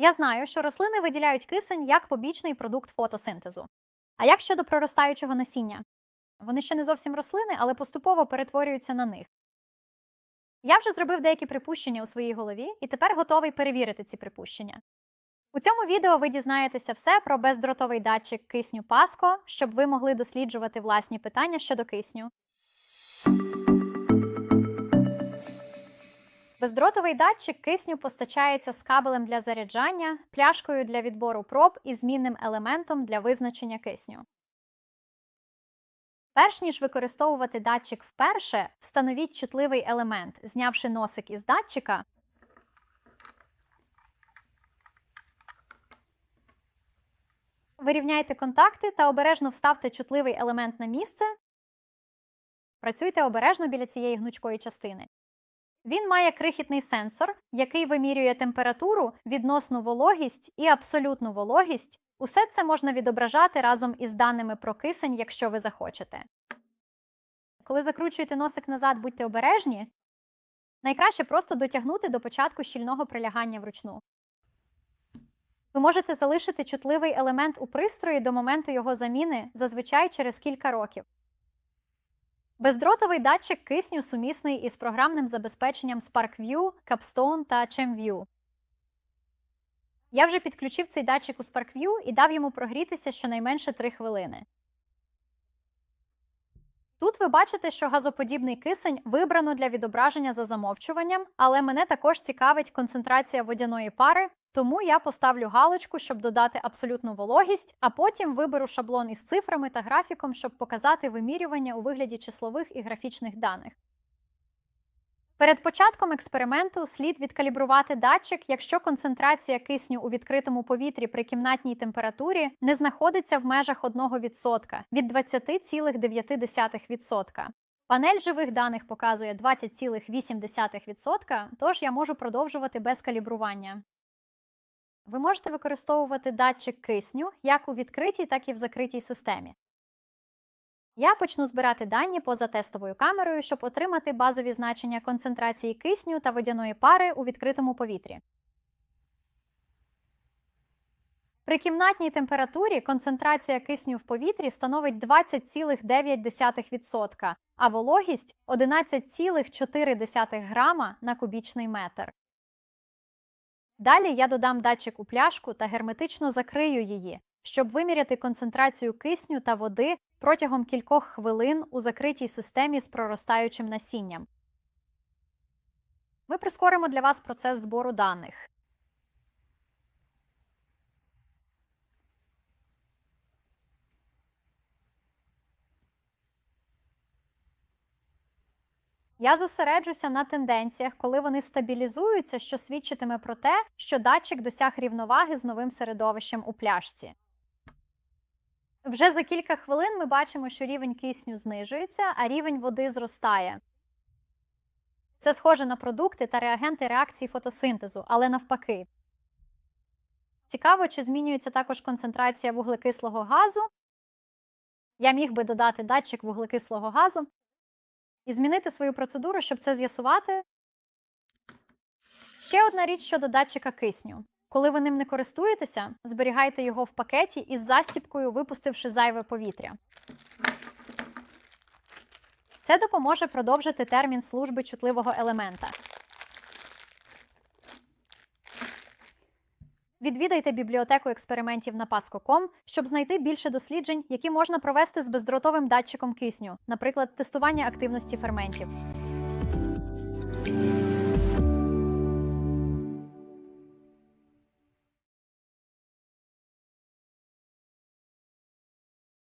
Я знаю, що рослини виділяють кисень як побічний продукт фотосинтезу. А як щодо проростаючого насіння? Вони ще не зовсім рослини, але поступово перетворюються на них. Я вже зробив деякі припущення у своїй голові і тепер готовий перевірити ці припущення. У цьому відео ви дізнаєтеся все про бездротовий датчик кисню Паско, щоб ви могли досліджувати власні питання щодо кисню. Бездротовий датчик кисню постачається з кабелем для заряджання, пляшкою для відбору проб і змінним елементом для визначення кисню. Перш ніж використовувати датчик вперше, встановіть чутливий елемент, знявши носик із датчика. Вирівняйте контакти та обережно вставте чутливий елемент на місце. Працюйте обережно біля цієї гнучкої частини. Він має крихітний сенсор, який вимірює температуру, відносну вологість і абсолютну вологість. Усе це можна відображати разом із даними про кисень, якщо ви захочете. Коли закручуєте носик назад, будьте обережні. Найкраще просто дотягнути до початку щільного прилягання вручну. Ви можете залишити чутливий елемент у пристрої до моменту його заміни зазвичай через кілька років. Бездротовий датчик кисню сумісний із програмним забезпеченням SparkView, Capstone та ChemView. Я вже підключив цей датчик у SparkView і дав йому прогрітися щонайменше 3 хвилини. Тут ви бачите, що газоподібний кисень вибрано для відображення за замовчуванням, але мене також цікавить концентрація водяної пари, тому я поставлю галочку, щоб додати абсолютну вологість, а потім виберу шаблон із цифрами та графіком, щоб показати вимірювання у вигляді числових і графічних даних. Перед початком експерименту слід відкалібрувати датчик, якщо концентрація кисню у відкритому повітрі при кімнатній температурі не знаходиться в межах 1% від 20,9%. Панель живих даних показує 20,8%, тож я можу продовжувати без калібрування. Ви можете використовувати датчик кисню як у відкритій, так і в закритій системі. Я почну збирати дані поза тестовою камерою, щоб отримати базові значення концентрації кисню та водяної пари у відкритому повітрі. При кімнатній температурі концентрація кисню в повітрі становить 20,9%, а вологість 11,4 грама на кубічний метр. Далі я додам датчик у пляшку та герметично закрию її, щоб виміряти концентрацію кисню та води протягом кількох хвилин у закритій системі з проростаючим насінням. Ми прискоримо для вас процес збору даних. Я зосереджуся на тенденціях, коли вони стабілізуються, що свідчитиме про те, що датчик досяг рівноваги з новим середовищем у пляшці. Вже за кілька хвилин ми бачимо, що рівень кисню знижується, а рівень води зростає. Це схоже на продукти та реагенти реакції фотосинтезу, але навпаки. Цікаво, чи змінюється також концентрація вуглекислого газу. Я міг би додати датчик вуглекислого газу і змінити свою процедуру, щоб це з'ясувати. Ще одна річ щодо датчика кисню. Коли ви ним не користуєтеся, зберігайте його в пакеті із застіпкою, випустивши зайве повітря. Це допоможе продовжити термін служби чутливого елемента. Відвідайте бібліотеку експериментів на Pasco.com, щоб знайти більше досліджень, які можна провести з бездротовим датчиком кисню, наприклад, тестування активності ферментів.